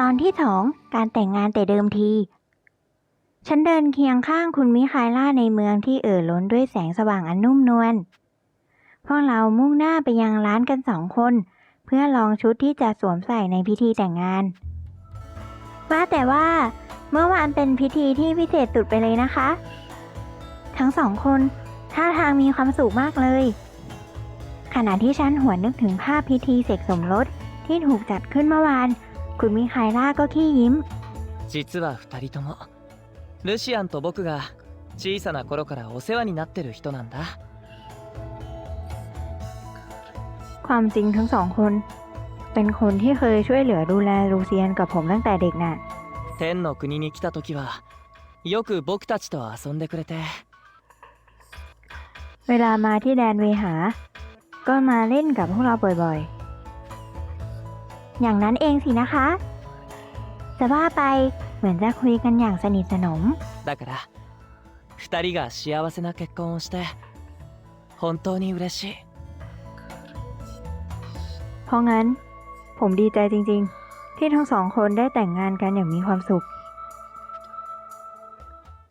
ตอนที่สองการแต่งงานแต่เดิมที ฉันเดินเคียงข้างคุณมิคายล่าในเมืองที่เอ่อล้นด้วยแสงสว่างอันนุ่มนวล พวกเรามุ่งหน้าไปยังร้านกันสองคน เพื่อลองชุดที่จะสวมใส่ในพิธีแต่งงาน ว่าแต่ว่าเมื่อวานเป็นพิธีที่พิเศษสุดไปเลยนะคะ ทั้งสองคนท่าทางมีความสุขมากเลย ขณะที่ฉันหวนนึกถึงภาพพิธีเสกสมรสที่ถูกจัดขึ้นเมื่อวาน คุณมิคายล่าก็ขี้ยิ้ม 実は2人ともルシアンと僕が小さな頃からお世話になってる人なんだ ความจริงทั้งสองคน เป็นคนที่เคยช่วยเหลือดูแลลูเซียนกับผมตั้งแต่เด็กน่ะ 天の国に来た時はよく僕たちと遊んでくれて เวลามาที่แดนเวหา ก็มาเล่นกับพวกเราบ่อยๆ อย่างนั้นเองสินะคะ จะว่าไปเหมือนจะคุยกันอย่างสนิทสนม だから2人が幸せな結婚をして本当に嬉しい เพราะงั้น ผมดีใจจริงๆ ที่ทั้งสองคนได้แต่งงานกันอย่างมีความสุข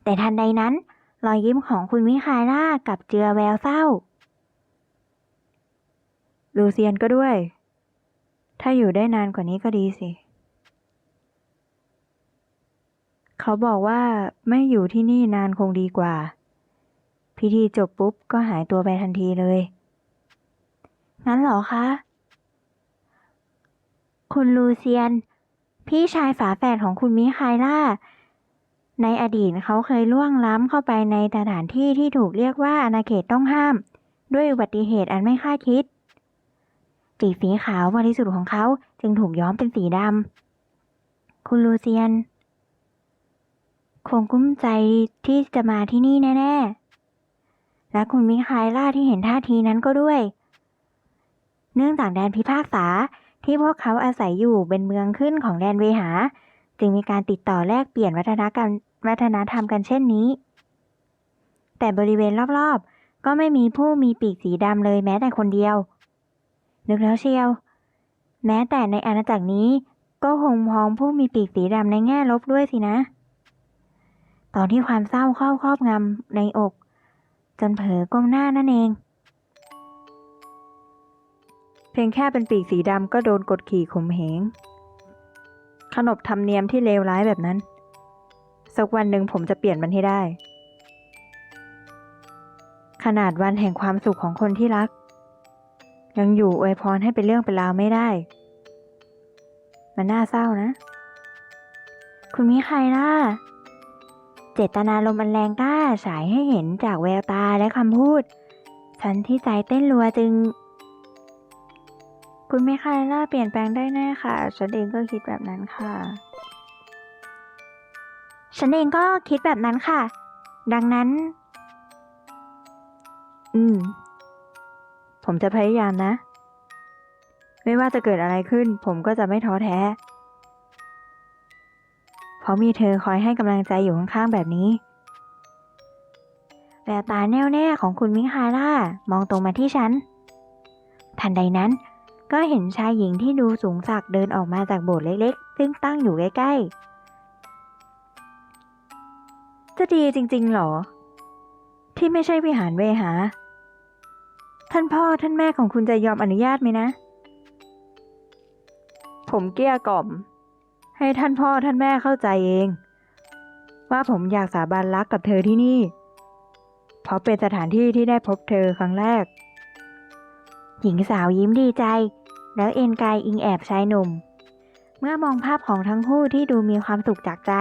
แต่ทันใดนั้น รอยยิ้มของคุณมิคายล่ากลับเจือแววเศร้า ลูเซียนก็ด้วย ถ้าอยู่ได้นานกว่านี้ก็ดีสิ เขาบอกว่าไม่อยู่ที่นี่นานคงดีกว่า พิธีจบปุ๊บก็หายตัวไปทันทีเลย งั้นเหรอคะ คุณลูเซียน พี่ชายฝาแฝดของคุณมิคายล่า ในอดีตเขาเคยล่วงล้ำเข้าไปในสถานที่ที่ถูกเรียกว่าอาณาเขตต้องห้าม ด้วยอุบัติเหตุอันไม่คาดคิด ปีกสีขาวบริสุทธิ์ของเขาจึงถูกย้อมเป็นสีดำ คุณลูเซียน คงกุ้มใจที่จะมาที่นี่แน่ ๆ และคุณมิคายล่าที่เห็นท่าทีนั้นก็ด้วย เนื่องจากแดนพิพากษาที่พวกเขาอาศัยอยู่เป็นเมืองขึ้นของแดนเวหา จึงมีการติดต่อแลกเปลี่ยนวัฒนกรรมวัฒนธรรมกันเช่นนี้ แต่บริเวณรอบๆ ก็ไม่มีผู้มีปีกสีดำเลยแม้แต่คนเดียว นึกแล้วเชียว แม้แต่ในอาณาจักรนี้ก็คงมองผู้มีปีกสีดำในแง่ลบด้วยสินะ ตอนที่ความเศร้าเข้าครอบงำในอก จนเผลอก้มหน้านั่นเอง เพียงแค่เป็นปีกสีดำก็โดนกดขี่ข่มเหง ขนบธรรมเนียมที่เลวร้ายแบบนั้น สักวันหนึ่งผมจะเปลี่ยนมันให้ได้ ขนาดวันแห่งความสุขของคนที่รัก ยังอยู่อวยพรให้เป็นเรื่องเป็นราวไม่ได้ มันน่าเศร้านะ คุณมิใครล่ะ เจตนาลมอันแรงกล้าฉายให้เห็นจากแววตาและคำพูด ฉันที่ใจเต้นรัวจึง คุณมิคายล่าเปลี่ยนแปลงได้แน่ค่ะ ฉันเองก็คิดแบบนั้นค่ะ ฉันเองก็คิดแบบนั้นค่ะ ดังนั้น อืม ผมจะพยายามนะ ไม่ว่าจะเกิดอะไรขึ้น ผมก็จะไม่ท้อแท้ เพราะมีเธอคอยให้กำลังใจอยู่ข้างๆแบบนี้แววตาแน่วแน่ของคุณมิคายล่ามองตรงมาที่ฉัน ทันใดนั้นก็เห็นชายหญิงที่ดูสูงสักเดินออกมาจากโบสถ์เล็กๆ ซึ่งตั้งอยู่ใกล้ๆ จะดีจริงๆหรอ ที่ไม่ใช่วิหารเวหา ท่านพ่อท่านแม่ของคุณจะยอมอนุญาตไหมนะ ผมเกลี้ยกล่อม ให้ท่านพ่อท่านแม่เข้าใจเอง ว่าผมอยากสาบานรักกับเธอที่นี่ เพราะเป็นสถานที่ที่ได้พบเธอครั้งแรก หญิงสาวยิ้มดีใจ แล้วเอ็นกายอิงแอบชายหนุ่ม เมื่อมองภาพของทั้งคู่ที่ดูมีความสุขจากใจ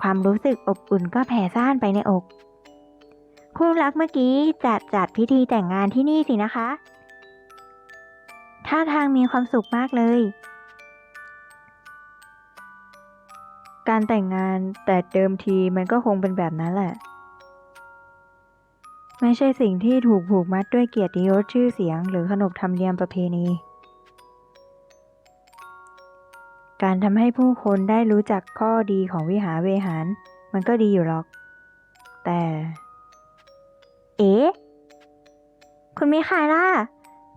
ความรู้สึกอบอุ่นก็แผ่ซ่านไปในอก คู่รักเมื่อกี้จัดจัดพิธีแต่งงานที่นี่สินะคะ ท่าทางมีความสุขมากเลย การแต่งงานแต่เดิมทีมันก็คงเป็นแบบนั้นแหละ ไม่ใช่สิ่งที่ถูกผูกมัดด้วยเกียรติยศชื่อเสียง หรือขนบธรรมเนียมประเพณี การทำให้ผู้คนได้รู้จักข้อดีของวิหารเวหาร มันก็ดีอยู่หรอก แต่ เอ๊ะคุณมิคายล่ะ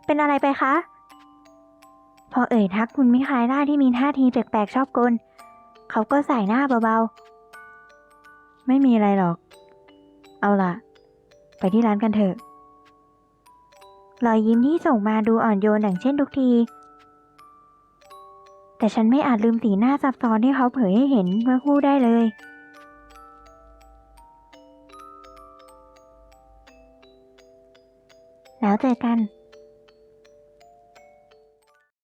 เป็นอะไรไปคะ พอเอ่ยทักคุณมิคายล่าที่มีท่าทีแปลกๆชอบกล เขาก็ใส่หน้าเบาๆ ไม่มีอะไรหรอก เอาล่ะ ไปที่ร้านกันเถอะ รอยยิ้มที่ส่งมาดูอ่อนโยนอย่างเช่นทุกที แต่ฉันไม่อาจลืมสีหน้าซับซ้อนที่เขาเผยให้เห็นเมื่อคู่ได้เลย แล้วเจอกัน